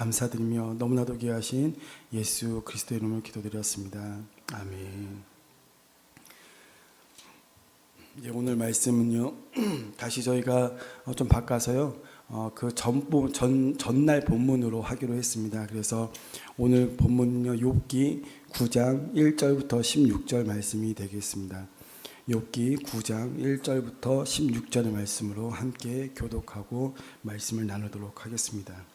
감사드리며 너무나도 귀하신 예수 그리스도의 이름으로 기도드렸습니다. 아멘. 예, 오늘 말씀은요. 다시 저희가 어, 좀 바꿔서요. 어, 그 전본 전 전날 본문으로 하기로 했습니다. 그래서 오늘 본문은요. 욥기 9장 1절부터 16절 말씀이 되겠습니다. 욥기 9장 1절부터 16절의 말씀으로 함께 교독하고 말씀을 나누도록 하겠습니다.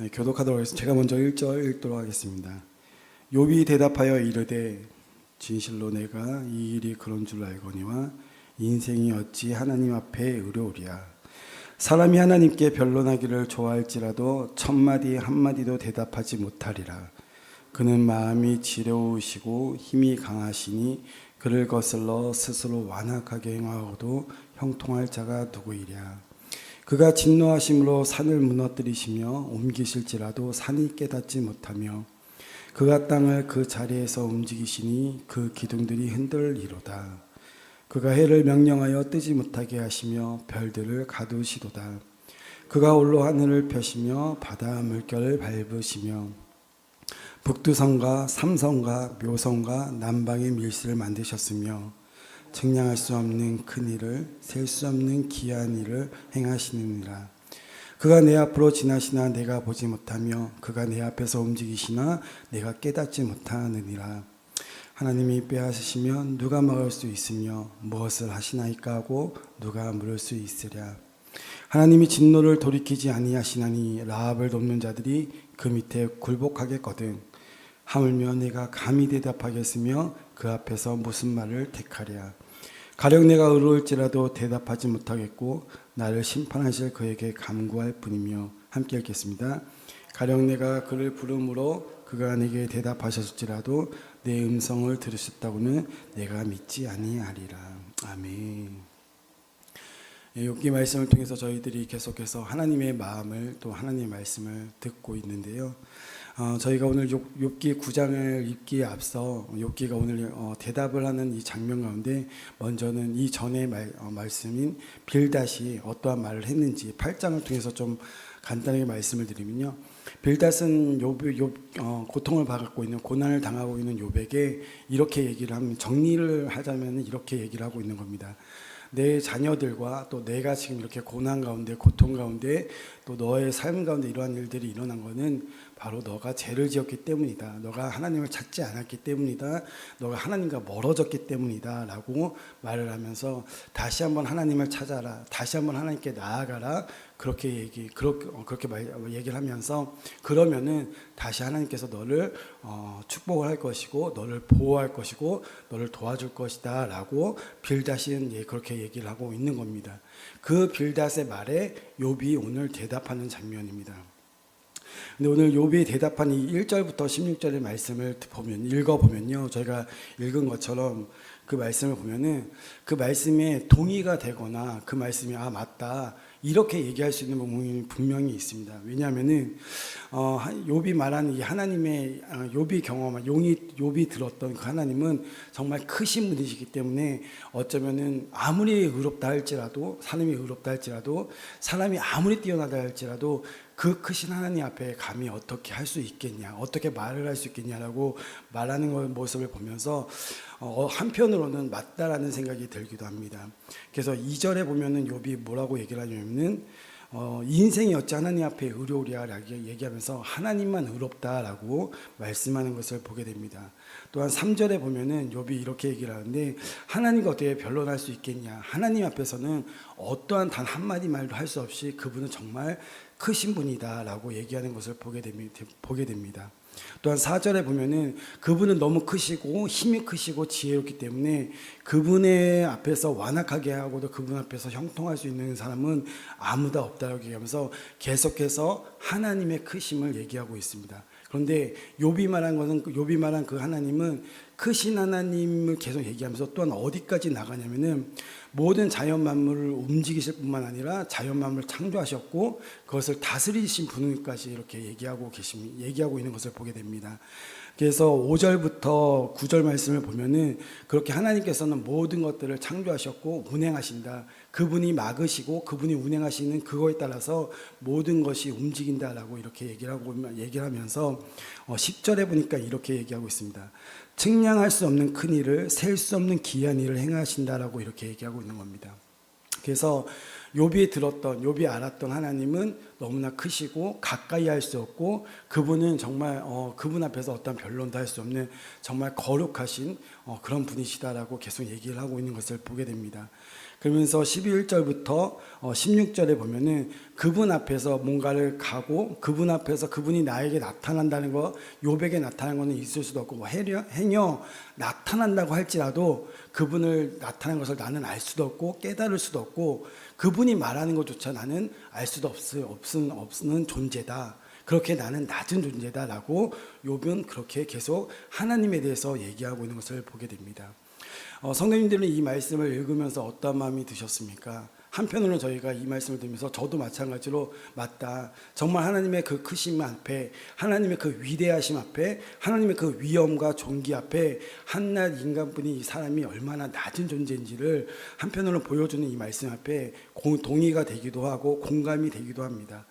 아, 교독하도록 하겠습니다. 제가 먼저 1절 읽도록 하겠습니다. 욥이 대답하여 이르되 진실로 내가 이 일이 그런 줄 알거니와 인생이 어찌 하나님 앞에 의로우랴 사람이 하나님께 변론하기를 좋아할지라도 첫 마디 한 마디도 대답하지 못하리라 그는 마음이 지려우시고 힘이 강하시니 그를 거슬러 스스로 완악하게 행하고도 형통할 자가 누구이랴 그가 진노하심으로 산을 무너뜨리시며 옮기실지라도 산이 깨닫지 못하며 그가 땅을 그 자리에서 움직이시니 그 기둥들이 흔들리로다. 그가 해를 명령하여 뜨지 못하게 하시며 별들을 가두시도다. 그가 홀로 하늘을 펴시며 바다 물결을 밟으시며 북두성과 삼성과 묘성과 남방의 밀실을 만드셨으며 증량할 수 없는 큰 일을 셀 수 없는 기한 일을 행하시느니라. 그가 내 앞으로 지나시나 내가 보지 못하며 그가 내 앞에서 움직이시나 내가 깨닫지 못하느니라. 하나님이 빼앗으시면 누가 막을 수 있으며 무엇을 하시나이까 하고 누가 물을 수 있으랴. 하나님이 진노를 돌이키지 아니하시나니 라합을 돕는 자들이 그 밑에 굴복하겠거든. 하물며 내가 감히 대답하겠으며 그 앞에서 무슨 말을 택하랴. 가령 내가 의로울지라도 대답하지 못하겠고 나를 심판하실 그에게 감구할 뿐이며 함께 읽겠습니다. 가령 내가 그를 부름으로 그가 내게 대답하셨을지라도 내 음성을 들으셨다고는 내가 믿지 아니하리라. 아멘. 예, 욥기 말씀을 통해서 저희들이 계속해서 하나님의 마음을 또 하나님의 말씀을 듣고 있는데요. 어, 저희가 오늘 욥, 기 9장을 읽기에 앞서 욥기가 오늘 어, 대답을 하는 이 장면 가운데 먼저는 이 전의 말, 어, 말씀인 빌닷이 어떠한 말을 했는지 8장을 통해서 좀 간단하게 말씀을 드리면요. 빌닷은 욥, 욥 어, 고통을 받고 있는 고난을 당하고 있는 욥에게 이렇게 얘기를 하면 정리를 하자면 이렇게 얘기를 하고 있는 겁니다. 내 자녀들과 또 내가 지금 이렇게 고난 가운데 고통 가운데 또 너의 삶 가운데 이러한 일들이 일어난 거는 바로 너가 죄를 지었기 때문이다. 너가 하나님을 찾지 않았기 때문이다. 너가 하나님과 멀어졌기 때문이다라고 말을 하면서 다시 한번 하나님을 찾아라. 다시 한번 하나님께 나아가라. 그렇게 얘기 그렇게 어, 그렇게 말, 얘기를 하면서 그러면은 다시 하나님께서 너를 어, 축복을 할 것이고 너를 보호할 것이고 너를 도와줄 것이다라고 빌닷은 예, 그렇게 얘기를 하고 있는 겁니다. 그 빌닷의 말에 욥이 오늘 대답하는 장면입니다. 근데 오늘 욥이 대답한 이 1절부터 16절의 말씀을 보면 읽어 보면요. 저희가 읽은 것처럼 그 말씀을 보면은 그 말씀에 동의가 되거나 그 말씀이 아 맞다. 이렇게 얘기할 수 있는 부분이 분명히 있습니다. 왜냐하면은 어, 욥이 말하는 이 하나님의 어, 욥이 경험한 용이 욥이 들었던 그 하나님은 정말 크신 분이시기 때문에 어쩌면은 아무리 의롭다 할지라도 사람이 의롭다 할지라도 사람이 아무리 뛰어나다 할지라도 그 크신 하나님 앞에 감히 어떻게 할 수 있겠냐, 어떻게 말을 할 수 있겠냐라고 말하는 모습을 보면서 어, 한편으로는 맞다라는 생각이 들기도 합니다. 그래서 2절에 보면은 욥이 뭐라고 얘기를 하냐면은 어, 인생이 어찌 하나님 앞에 의로우랴라고 얘기하면서 하나님만 의롭다라고 말씀하는 것을 보게 됩니다. 또한 3절에 보면은 욥이 이렇게 얘기를 하는데 하나님과 어떻게 변론할 수 있겠냐? 하나님 앞에서는 어떠한 단 한마디 말도 할 수 없이 그분은 정말 크신 분이다라고 얘기하는 것을 보게 됩니다. 보게 됩니다. 또한 4절에 보면은 그분은 너무 크시고 힘이 크시고 지혜롭기 때문에 그분의 앞에서 완악하게 하고도 그분 앞에서 형통할 수 있는 사람은 아무도 없다고 얘기하면서 계속해서 하나님의 크심을 얘기하고 있습니다. 그런데 욥이 말한 것은 욥이 말한 그 하나님은 크신 하나님을 계속 얘기하면서 또한 어디까지 나가냐면은 모든 자연 만물을 움직이실 뿐만 아니라 자연 만물을 창조하셨고 그것을 다스리신 분까지 이렇게 얘기하고 계심 얘기하고 있는 것을 보게 됩니다. 그래서 5절부터 9절 말씀을 보면은 그렇게 하나님께서는 모든 것들을 창조하셨고 운행하신다. 그분이 막으시고 그분이 운행하시는 그거에 따라서 모든 것이 움직인다라고 이렇게 얘기를 하고 얘기를 하면서 어, 10절에 보니까 이렇게 얘기하고 있습니다. 측량할 수 없는 큰 일을 셀 수 없는 기이한 일을 행하신다라고 이렇게 얘기하고 있는 겁니다. 그래서 욥이 들었던 욥이 알았던 하나님은 너무나 크시고 가까이 할 수 없고 그분은 정말 어, 그분 앞에서 어떤 변론도 할 수 없는 정말 거룩하신 어, 그런 분이시다라고 계속 얘기를 하고 있는 것을 보게 됩니다. 그러면서 11절부터 어, 16절에 보면은 그분 앞에서 뭔가를 가고 그분 앞에서 그분이 나에게 나타난다는 거 욥에게 나타난 거는 있을 수도 없고 뭐 해려, 행여 나타난다고 할지라도 그분을 나타난 것을 나는 알 수도 없고 깨달을 수도 없고 그분이 말하는 것조차 나는 알 수도 없을 없은 없는 존재다. 그렇게 나는 낮은 존재다라고 욥은 그렇게 계속 하나님에 대해서 얘기하고 있는 것을 보게 됩니다. 어, 성도님들은 이 말씀을 읽으면서 어떤 마음이 드셨습니까? 한편으로는 저희가 이 말씀을 들으면서 저도 마찬가지로 맞다. 정말 하나님의 그 크심 앞에, 하나님의 그 위대하심 앞에, 하나님의 그 위엄과 존귀 앞에 한낱 인간뿐인 이 사람이 얼마나 낮은 존재인지를 한편으로는 보여주는 이 말씀 앞에 공- 동의가 되기도 하고 공감이 되기도 합니다.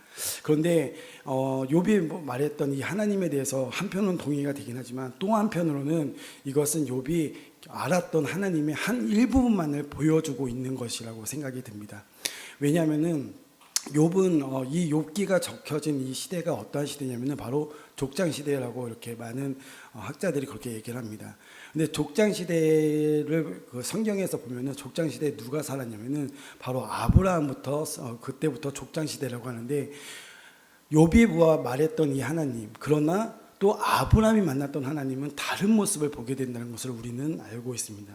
그런데 어, 욥이 뭐 말했던 이 하나님에 대해서 한편은 동의가 되긴 하지만 또 한편으로는 이것은 욥이 알았던 하나님의 한 일부분만을 보여주고 있는 것이라고 생각이 듭니다. 왜냐하면은 욥은 어, 이 욥기가 적혀진 이 시대가 어떠한 시대냐면은 바로 족장 시대라고 이렇게 많은 어, 학자들이 그렇게 얘기를 합니다. 근데 족장 시대를 그 성경에서 보면은 족장 시대에 누가 살았냐면은 바로 아브라함부터 어, 그때부터 족장 시대라고 하는데 욥이 보아 말했던 이 하나님 그러나 또 아브라함이 만났던 하나님은 다른 모습을 보게 된다는 것을 우리는 알고 있습니다.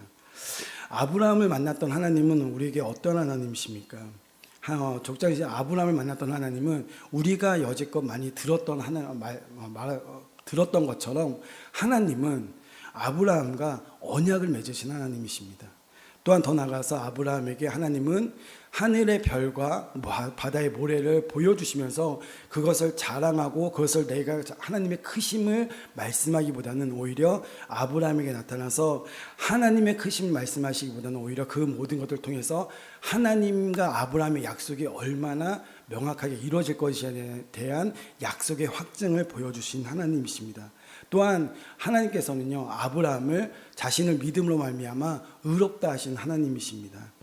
아브라함을 만났던 하나님은 우리에게 어떤 하나님이십니까? 하- 어, 적장시 아브라함을 만났던 하나님은 우리가 여지껏 많이 들었던 하나 말, 어, 말 어, 들었던 것처럼 하나님은 아브라함과 언약을 맺으신 하나님이십니다. 또한 더 나가서 아브라함에게 하나님은 하늘의 별과 바- 바다의 모래를 보여주시면서 그것을 자랑하고 그것을 내가 하나님의 크심을 말씀하기보다는 오히려 아브라함에게 나타나서 하나님의 크심을 말씀하시기보다는 오히려 그 모든 것을 통해서 하나님과 아브라함의 약속이 얼마나 명확하게 이루어질 것에 대한 약속의 확증을 보여주신 하나님이십니다. 또한 하나님께서는요 아브라함을 자신을 믿음으로 말미암아 의롭다 하신 하나님이십니다.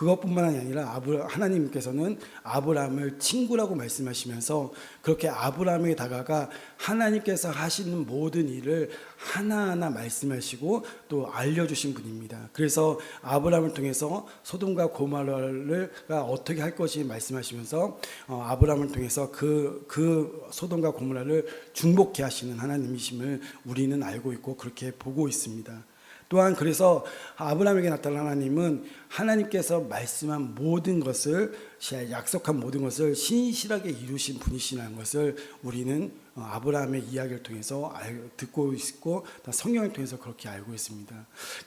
그것뿐만 아니라 아브, 하나님께서는 아브라함을 친구라고 말씀하시면서 그렇게 아브라함에게 다가가 하나님께서 하시는 모든 일을 하나하나 말씀하시고 또 알려주신 분입니다. 그래서 아브라함을 통해서 소돔과 고모라가 어떻게 할 것이 말씀하시면서 어, 아브라함을 통해서 그, 그 소돔과 고모라를 중복케 하시는 하나님이심을 우리는 알고 있고 그렇게 보고 있습니다. 또한 그래서 아브라함에게 나타난 하나님은 하나님께서 말씀한 모든 것을 약속한 모든 것을 신실하게 이루신 분이시라는 것을 우리는 어, 아브라함의 이야기를 통해서 알, 듣고 있고 또 성경을 통해서 그렇게 알고 있습니다.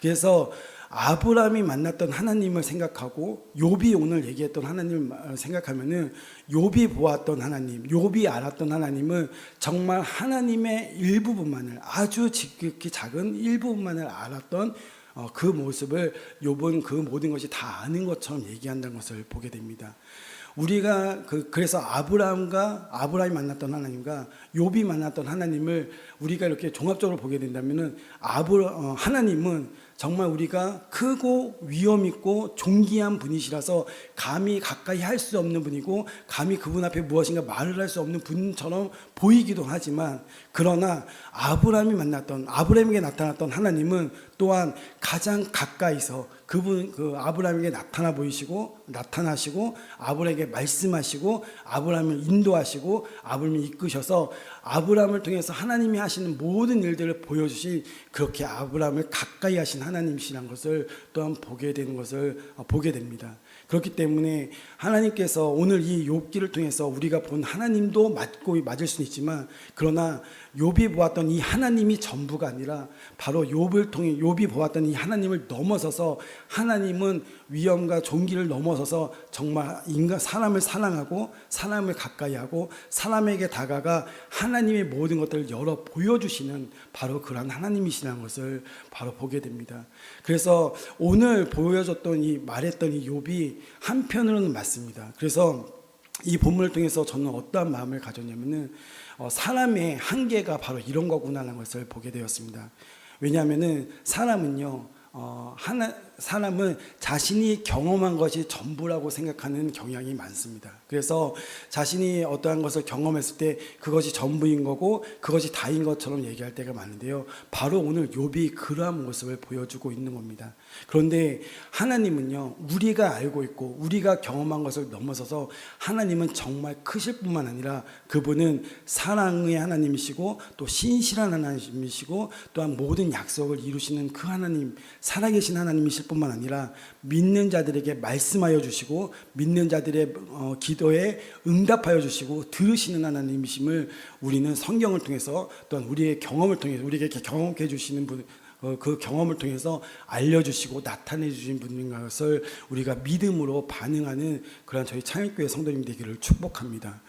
그래서 아브라함이 만났던 하나님을 생각하고 욥이 오늘 얘기했던 하나님을 생각하면은 욥이 보았던 하나님, 욥이 알았던 하나님은 정말 하나님의 일부분만을 아주 지극히 작은 일부분만을 알았던 어, 그 모습을 욥은 그 모든 것이 다 아는 것처럼 얘기한다는 것을 보게 됩니다. 우리가 그 그래서 아브라함과 아브라함이 만났던 하나님과 욥이 만났던 하나님을 우리가 이렇게 종합적으로 보게 된다면은 아브 어, 하나님은 정말 우리가 크고 위험 있고 존귀한 분이시라서 감히 가까이 할 수 없는 분이고 감히 그분 앞에 무엇인가 말을 할 수 없는 분처럼 보이기도 하지만 그러나 아브라함이 만났던 아브라함에게 나타났던 하나님은 또한 가장 가까이서 그분 그 아브라함에게 나타나 보이시고 나타나시고 아브라함에게 말씀하시고 아브라함을 인도하시고 아브라함을 이끄셔서 아브라함을 통해서 하나님이 하시는 모든 일들을 보여주신 그렇게 아브라함을 가까이 하신 하나님이시라는 것을 또한 보게 되는 것을 보게 됩니다. 그렇기 때문에 하나님께서 오늘 이 욥기를 통해서 우리가 본 하나님도 맞고 맞을 수는 있지만 그러나 욥이 보았던 이 하나님이 전부가 아니라 바로 욥을 통해 욥이 보았던 이 하나님을 넘어서서 하나님은 위엄과 종기를 넘어서서 정말 인간 사람을 사랑하고 사람을 가까이하고 사람에게 다가가 하나님의 모든 것들을 열어 보여주시는 바로 그러한 하나님이시라는 것을 바로 보게 됩니다. 그래서 오늘 보여줬던 이 말했던 이 욥이 한편으로는 맞습니다. 그래서 이 본문을 통해서 저는 어떠한 마음을 가졌냐면은 어, 사람의 한계가 바로 이런 거구나라는 것을 보게 되었습니다. 왜냐하면은 사람은요 어, 하나 사람은 자신이 경험한 것이 전부라고 생각하는 경향이 많습니다. 그래서 자신이 어떠한 것을 경험했을 때 그것이 전부인 거고 그것이 다인 것처럼 얘기할 때가 많은데요. 바로 오늘 욥이 그러한 모습을 보여주고 있는 겁니다. 그런데 하나님은요, 우리가 알고 있고 우리가 경험한 것을 넘어서서 하나님은 정말 크실 뿐만 아니라 그분은 사랑의 하나님이시고 또 신실한 하나님이시고 또한 모든 약속을 이루시는 그 하나님, 살아계신 하나님이실 뿐만 아니라 믿는 자들에게 말씀하여 주시고 믿는 자들의 어, 기도에 응답하여 주시고 들으시는 하나님이심을 우리는 성경을 통해서 또한 우리의 경험을 통해서 우리에게 경험해 주시는 분, 어, 그 경험을 통해서 알려주시고 나타내 주신 분인 것을 우리가 믿음으로 반응하는 그런 저희 창일교회 성도님 되기를 축복합니다.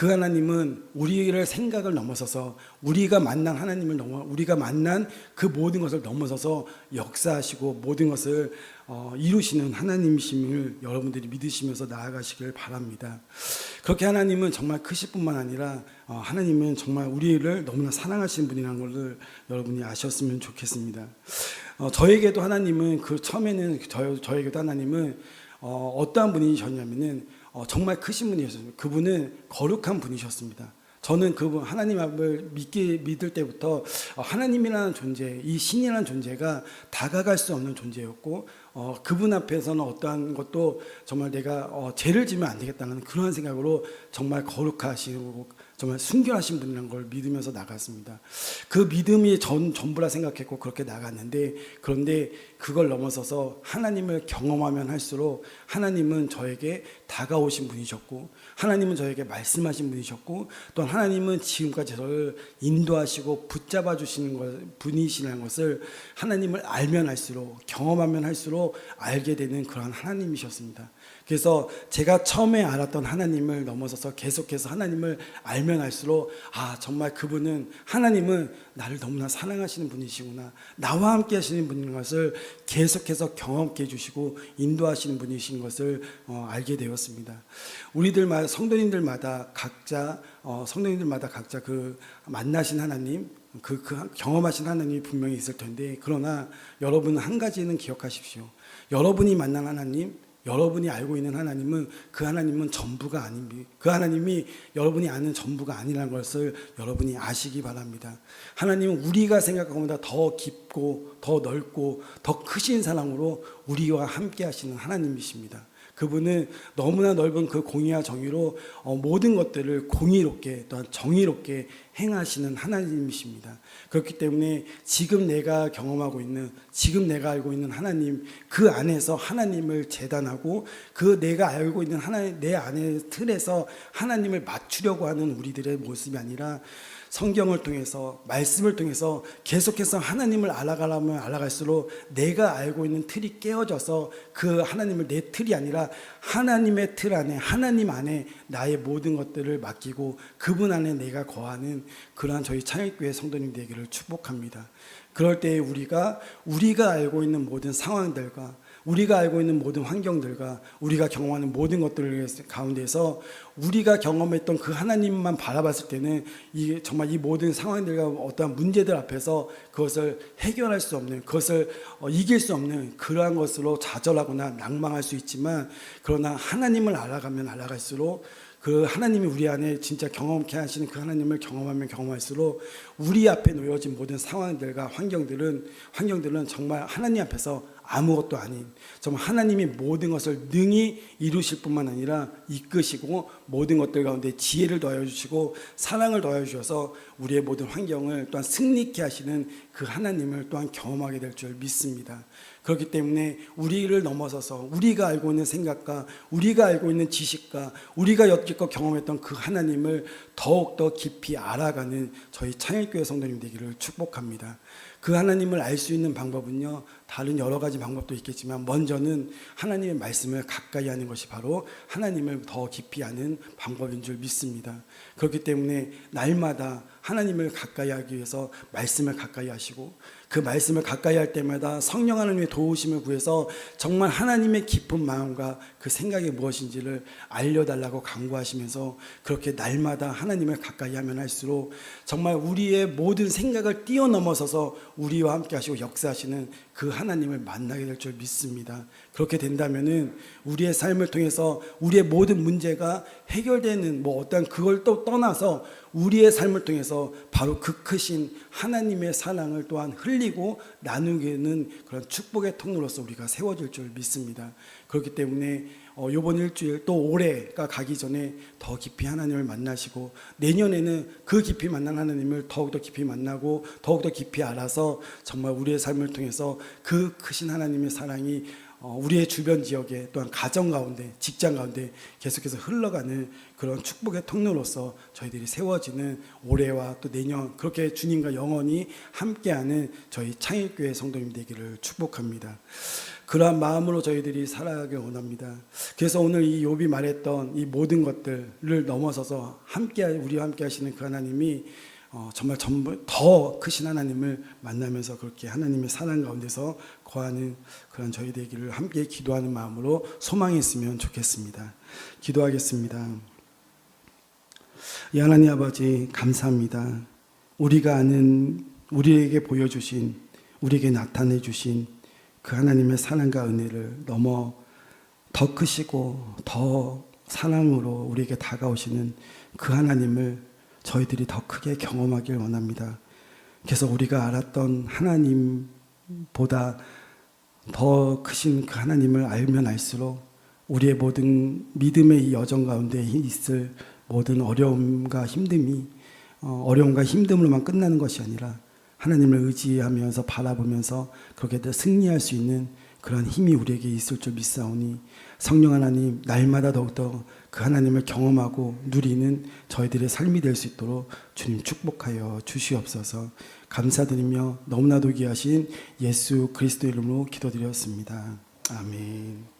그 하나님은 우리를 생각을 넘어서서 우리가 만난 하나님을 넘어 우리가 만난 그 모든 것을 넘어서서 역사하시고 모든 것을 어, 이루시는 하나님이심을 여러분들이 믿으시면서 나아가시길 바랍니다. 그렇게 하나님은 정말 크실 뿐만 아니라 어, 하나님은 정말 우리를 너무나 사랑하시는 분이라는 것을 여러분이 아셨으면 좋겠습니다. 어, 저에게도 하나님은 그 처음에는 저, 저에게도 하나님은 어, 어떠한 분이셨냐면은 어, 정말 크신 분이셨습니다. 그분은 거룩한 분이셨습니다. 저는 그분 하나님을 믿기 믿을 때부터 어, 하나님이라는 존재, 이 신이라는 존재가 다가갈 수 없는 존재였고 어, 그분 앞에서는 어떠한 것도 정말 내가 어, 죄를 지면 안 되겠다는 그런 생각으로 정말 거룩하시고 정말 순결하신 분이라는 걸 믿으면서 나갔습니다. 그 믿음이 전 전부라 생각했고 그렇게 나갔는데 그런데 그걸 넘어서서 하나님을 경험하면 할수록 하나님은 저에게 다가오신 분이셨고 하나님은 저에게 말씀하신 분이셨고 또 하나님은 지금까지 저를 인도하시고 붙잡아 주시는 것, 분이시라는 것을 하나님을 알면 할수록 경험하면 할수록 알게 되는 그러한 하나님이셨습니다. 그래서 제가 처음에 알았던 하나님을 넘어서서 계속해서 하나님을 알면 알수록 아 정말 그분은 하나님은 나를 너무나 사랑하시는 분이시구나 나와 함께 하시는 분인 것을 계속해서 경험케 해주시고 인도하시는 분이신 것을 어, 알게 되었습니다. 우리들마다 성도님들마다 각자 어, 성도님들마다 각자 그 만나신 하나님 그, 그 경험하신 하나님이 분명히 있을 텐데 그러나 여러분은 한 가지는 기억하십시오. 여러분이 만난 하나님 여러분이 알고 있는 하나님은 그 하나님은 전부가 아닙니다. 그 하나님이 여러분이 아는 전부가 아니라는 것을 여러분이 아시기 바랍니다. 하나님은 우리가 생각하는 것보다 더 깊고 더 넓고 더 크신 사랑으로 우리와 함께 하시는 하나님이십니다. 그분은 너무나 넓은 그 공의와 정의로 어, 모든 것들을 공의롭게 또한 정의롭게 행하시는 하나님이십니다. 그렇기 때문에 지금 내가 경험하고 있는 지금 내가 알고 있는 하나님 그 안에서 하나님을 재단하고 그 내가 알고 있는 하나님 내 안의 틀에서 하나님을 맞추려고 하는 우리들의 모습이 아니라 성경을 통해서 말씀을 통해서 계속해서 하나님을 알아가려면 알아갈수록 내가 알고 있는 틀이 깨어져서 그 하나님을 내 틀이 아니라 하나님의 틀 안에 하나님 안에 나의 모든 것들을 맡기고 그분 안에 내가 거하는 그러한 저희 창일교회 성도님 되기를 축복합니다. 그럴 때 우리가 우리가 알고 있는 모든 상황들과 우리가 알고 있는 모든 환경들과 우리가 경험하는 모든 것들 가운데서 우리가 경험했던 그 하나님만 바라봤을 때는 이 정말 이 모든 상황들과 어떠한 문제들 앞에서 그것을 해결할 수 없는 그것을 어, 이길 수 없는 그러한 것으로 좌절하거나 낭망할 수 있지만 그러나 하나님을 알아가면 알아갈수록 그 하나님이 우리 안에 진짜 경험케 하시는 그 하나님을 경험하면 경험할수록 우리 앞에 놓여진 모든 상황들과 환경들은 환경들은 정말 하나님 앞에서 아무것도 아닌 정말 하나님이 모든 것을 능히 이루실 뿐만 아니라 이끄시고 모든 것들 가운데 지혜를 더하여 주시고 사랑을 더하여 주셔서 우리의 모든 환경을 또한 승리케 하시는 그 하나님을 또한 경험하게 될 줄 믿습니다. 그렇기 때문에 우리를 넘어서서 우리가 알고 있는 생각과 우리가 알고 있는 지식과 우리가 여태껏 경험했던 그 하나님을 더욱더 깊이 알아가는 저희 창일교회 성도님 되기를 축복합니다. 그 하나님을 알 수 있는 방법은요, 다른 여러 가지 방법도 있겠지만, 먼저는 하나님의 말씀을 가까이 하는 것이 바로 하나님을 더 깊이 아는 방법인 줄 믿습니다. 그렇기 때문에 날마다 하나님을 가까이 하기 위해서 말씀을 가까이 하시고, 그 말씀을 가까이 할 때마다 성령 하나님의 도우심을 구해서 정말 하나님의 깊은 마음과 그 생각이 무엇인지를 알려달라고 강구하시면서 그렇게 날마다 하나님을 가까이 하면 할수록 정말 우리의 모든 생각을 뛰어넘어서서 우리와 함께 하시고 역사하시는 그 하나님을 만나게 될 줄 믿습니다. 그렇게 된다면은 우리의 삶을 통해서 우리의 모든 문제가 해결되는 뭐 어떤 그걸 또 떠나서 우리의 삶을 통해서 바로 그 크신 하나님의 사랑을 또한 흘리고 나누게는 그런 축복의 통로로서 우리가 세워질 줄 믿습니다. 그렇기 때문에 어, 이번 일주일 또 올해가 가기 전에 더 깊이 하나님을 만나시고 내년에는 그 깊이 만난 하나님을 더욱더 깊이 만나고 더욱더 깊이 알아서 정말 우리의 삶을 통해서 그 크신 하나님의 사랑이 어, 우리의 주변 지역에 또한 가정 가운데 직장 가운데 계속해서 흘러가는 그런 축복의 통로로서 저희들이 세워지는 올해와 또 내년 그렇게 주님과 영원히 함께하는 저희 창일교회 성도님 되기를 축복합니다. 그러한 마음으로 저희들이 살아가길 원합니다. 그래서 오늘 이 욥이 말했던 이 모든 것들을 넘어서서 함께 우리와 함께 하시는 그 하나님이 어, 정말 전부 더 크신 하나님을 만나면서 그렇게 하나님의 사랑 가운데서 거하는 그런 저희 되기를 함께 기도하는 마음으로 소망했으면 좋겠습니다. 기도하겠습니다. 이 하나님 아버지 감사합니다. 우리가 아는 우리에게 보여주신 우리에게 나타내 주신 그 하나님의 사랑과 은혜를 넘어 더 크시고 더 사랑으로 우리에게 다가오시는 그 하나님을 저희들이 더 크게 경험하길 원합니다. 그래서 우리가 알았던 하나님보다 더 크신 그 하나님을 알면 알수록 우리의 모든 믿음의 이 여정 가운데 있을 모든 어려움과 힘듦이 어, 어려움과 힘듦으로만 끝나는 것이 아니라 하나님을 의지하면서 바라보면서 그렇게 승리할 수 있는 그런 힘이 우리에게 있을 줄 믿사오니 성령 하나님 날마다 더욱더 그 하나님을 경험하고 누리는 저희들의 삶이 될 수 있도록 주님 축복하여 주시옵소서 감사드리며 너무나도 귀하신 예수 그리스도 이름으로 기도드렸습니다. 아멘.